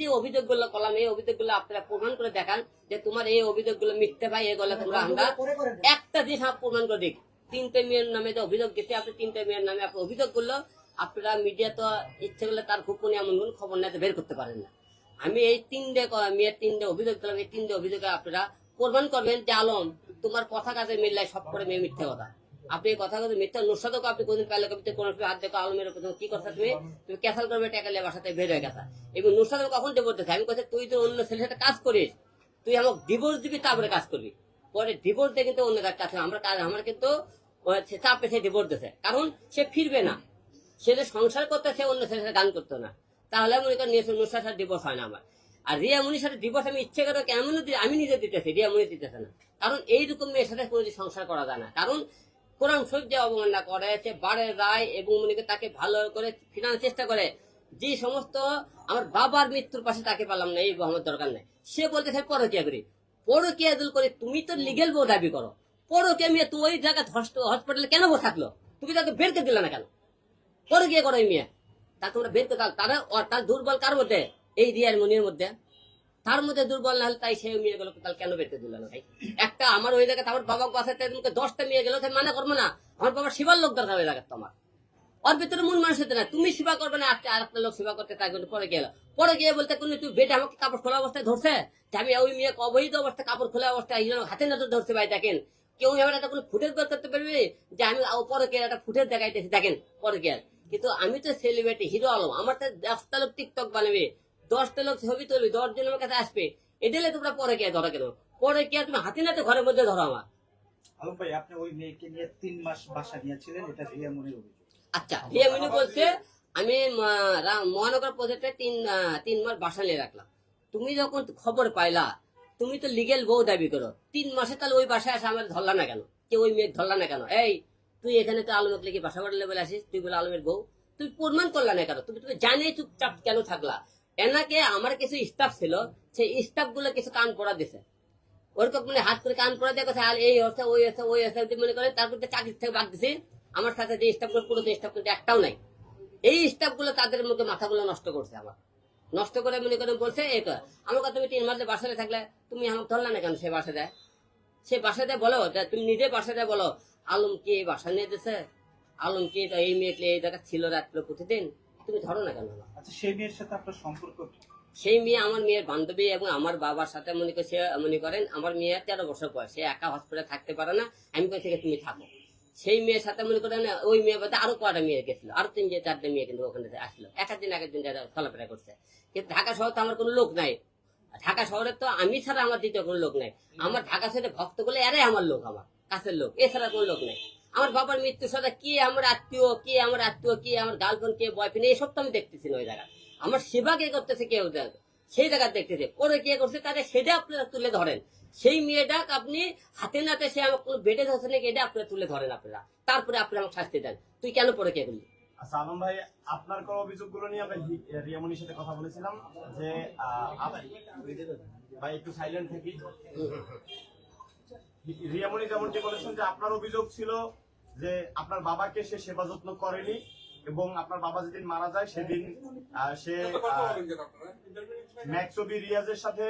যে অভিযোগগুলো করলাম, এই অভিযোগগুলো আপনারা প্রমাণ করে দেখান যে তোমার এই অভিযোগগুলো মিথ্যে ভাই এগুলো তোমরা আমরা একটা জিনিস প্রমাণ করে দিক তিনটে মেয়ের নামে যে অভিযোগ গেছে, আপনি তিনটে মেয়ের নামে আপনি অভিযোগ করল আপনারা মিডিয়া তো ইচ্ছে করলে তার গোপনে এমন কোন খবর না বের করতে পারেন না। আমি এই তিনটে মেয়ের তিনটে অভিযোগ দিলাম এই তিনটে অভিযোগে আপনারা প্রমাণ করবেন যে আলম, তোমার কথা কাজে মিললাই সব করে মেয়ে মিথ্যে কথা। আপনি কথা কথা মিথ্যা নুসাদক আপনি কোনদিন পেলে কবিতে কোন হাত দেখো আলমের উপর কি কথা তুমি? তুমি ক্যাসাল করবে টাকালে বাসাতে বের হয়ে গেছা। এবং নুসাদক কখন যে বলতেছে আমি কথা তুই তো অন্য ছেলের সাথে কাজ করিস। তুই আমাকে ডিভোর্স দিবি তারপরে কাজ করবি। পরে ডিভোর্স দিয়ে কিন্তু অন্য কাজ আমরা কাজ আমার কিন্তু চাপে সে ডিভোর্স দিছে কারণ সে ফিরবে না। সে যে সংসার করতে, সে অন্য ছেলের সাথে গান করতো না। তাহলে মনে করেন নুসার সাথে ডিভোর্স হয় না আমার। আর রিয়া মুনির সাথে ডিভোর্স আমি ইচ্ছে করে কেমন আমি নিজে দিতেছি, রিয়া মুনি দিতেছে না। কারণ এইরকম মেয়ের সাথে কোনো সংসার করা যায় না। কারণ কোরআন শরীফ অবমাননা করে, সে বাড়ের রায় এবং মনে তাকে ভালো করে ফিরানোর চেষ্টা করে। যে সমস্ত আমার বাবার মৃত্যুর পাশে তাকে পারলাম না, এই আমার দরকার নেই। সে বলতে আমি পরকিয়া করি। পরকিয়া দূর করে, তুমি তো লিগেল বউ দাবি করো। পরকিয়া মেয়ে, তুই ওই জায়গায় হসপিটালে কেন বসে থাকল? তুমি তাকে বের করে দিলে না কেন? পরকিয়া করো এই মেয়ে। তা তোমরা বের তারা তার দুর্বল কার মধ্যে? এই রিয়ার মনির মধ্যে। তার মধ্যে দুর্বল না হলে তাই সেই মেয়েগুলো তাহলে কেন বেরতে দিল ভাই? একটা আমার ওই জায়গায় আমার বাবা বাসাতে তোমাকে দশটা মেয়ে গেল, তাই মানা করব না। আমার বাবা সেবার লোক দরকার ওই জায়গায় তোমার। ওর ভিতরে মন মানুষ হতে না তুমি সেবা করবে না, আর আর একটা লোক সেবা করতে তাই পরে গেল। পরে গিয়ে বলতে কোন তুই বেটে আমাকে কাপড় খোলা অবস্থায় ধরছে? আমি ওই মেয়ে অবৈধ অবস্থায় কাপড় খোলা অবস্থায় হাতে না তো ধরছে ভাই, দেখেন। কেউ এবার একটা কোনো ফুটেজ বের করতে পারবে যে আমি পরে গিয়ে একটা ফুটেজ দেখাইতেছি, দেখেন, পরে গিয়ে। কিন্তু আমি তো সেলিব্রিটি হিরো আলম। আমার তো দশটা লোক টিকটক বানাবে। দশটা লোক ছবি তুলবে দশ জন আমার কাছে আসবে। এদিলে তোমরা পরে গিয়ে ধরো কেন পরে গিয়ে তুমি হাতে নাতে ঘরের মধ্যে ধরো আমার। আলম ভাই আপনি ওই মেয়েকে নিয়ে তিন মাস বাসা নিয়েছিলেন এটা রিয়া মনির অভিযোগ। আচ্ছা বলছে আমি মহানগর প্রজেক্টে তিন তিন মাস বাসা নিয়ে রাখলাম। তুমি যখন খবর পাইলা তুমি তো লিগেল বউ দাবি করো। তিন মাসে তাহলে ওই বাসায় আসে আমার ধরলা না কেন? কেউ ওই মেয়ে ধরলা না কেন? এই তুই এখানে তো আলমক লিখে বাসা বাড়লে বলে আসিস? তুই বলে আলমের বউ। তুই প্রমাণ করলা না কেন? তুমি তুমি জানিয়ে চুপচাপ কেন থাকলা। এনাকে আমার কিছু স্টাফ ছিল, সেই স্টাফগুলো কিছু কান পড়া দিছে। ওরকম মানে হাত করে কান পড়া দিয়ে কথা এই হচ্ছে, ওই হচ্ছে ওই হচ্ছে মনে করে তারপর চাকরি থেকে বাদ দিছি। আমার সাথে যে স্টাফগুলো পুরো স্টাফ কিন্তু একটাও নাই। এই স্টাফগুলো তাদের মুখে মাথাগুলো নষ্ট করছে আমার। নষ্ট করে মনে করে বলছে, এই তো আমার কথা তুমি তিন মাসে বাসায় থাকলে, তুমি আমাকে ধরলা না কেন সে বাসা দেয় সে বাসা দেয় বলো তুমি নিজে বাসা দেয় বলো, আলম কি বাসা নিয়ে দিছে আলম কি এই মেয়েকে এই জায়গা ছিল রাত্রে প্রতিদিন? তুমি ধরো না কেন? আচ্ছা সেই মেয়ের সাথে আপনার সম্পর্ক সেই মেয়ে আমার মেয়ের বান্ধবী এবং আমার বাবার সাথে মনে করে সে মনে করেন আমার মেয়ে তেরো বছর বয়স সে একা হসপিটালে থাকতে পারে না। আমি কই থেকে তুমি থাকো? সেই মেয়ের সাথে মনে করেন ওই মেয়ে বাদে আরও কয়টা মেয়ে গেছিল? আরও তিন যে চারটে মেয়ে কিন্তু ওখানে আসলো এক দিন এক দিন চলাফেরা করছে। কিন্তু ঢাকা শহর তো আমার কোনো লোক নাই। ঢাকা শহরে তো আমি ছাড়া আমার দ্বিতীয় কোনো লোক নাই। আমার ঢাকা শহরে ভক্তগুলো এরাই আমার লোক আমার কাছের লোক। এছাড়া কোনো লোক নাই। আমার বাবার মৃত্যুর সাথে কে আমার আত্মীয় কে আমার আত্মীয় কে আমার গার্লফ্রেন্ড কে বয়ফ্রেন্ড এইসব তো আমি দেখতেছি না ওই জায়গা আমার সেবা কে করতেছে কেউ সেই জায়গা দেখতেছে। পরে কে করছে? তাহলে সেটা আপনারা তুলে ধরেন। সেই মেয়েটা আপনি হাতে নাতে সে আমার কোনো বেডে ধরছে নাকি এটা আপনারা তুলে ধরেন আপনারা। তারপরে আপনারা আমাকে শাস্তি দেন। তুই কেন পরে কে করলি? আলম ভাই আপনার অভিযোগগুলো নিয়ে আমরা রিয়ামনির সাথে কথা বলেছিলাম যে ভাই একটু সাইলেন্ট থাকি। রিয়ামনি যেমনটি বলেছেন যে আপনার অভিযোগ ছিল যে আপনার বাবাকে সে সেবা যত্ন করেনি এবং আপনার বাবা যেদিন মারা যায় সেদিন সে ম্যাক্সবি রিয়াজের সাথে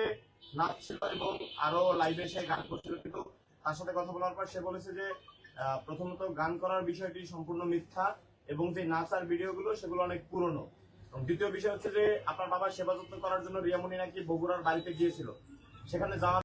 নাচছিল এবং আরও লাইভে সে গান করছিল। কিন্তু তার সাথে কথা বলার পর সে বলেছে যে প্রথমত গান করার বিষয়টি সম্পূর্ণ মিথ্যা এবং যে নাচার ভিডিওগুলো সেগুলো অনেক পুরনো। এবং দ্বিতীয় বিষয় হচ্ছে যে আপনার বাবা সেবা যত্ন করার জন্য রিয়ামণি নাকি বগুড়ার বাড়িতে গিয়েছিল। সেখানে যাওয়ার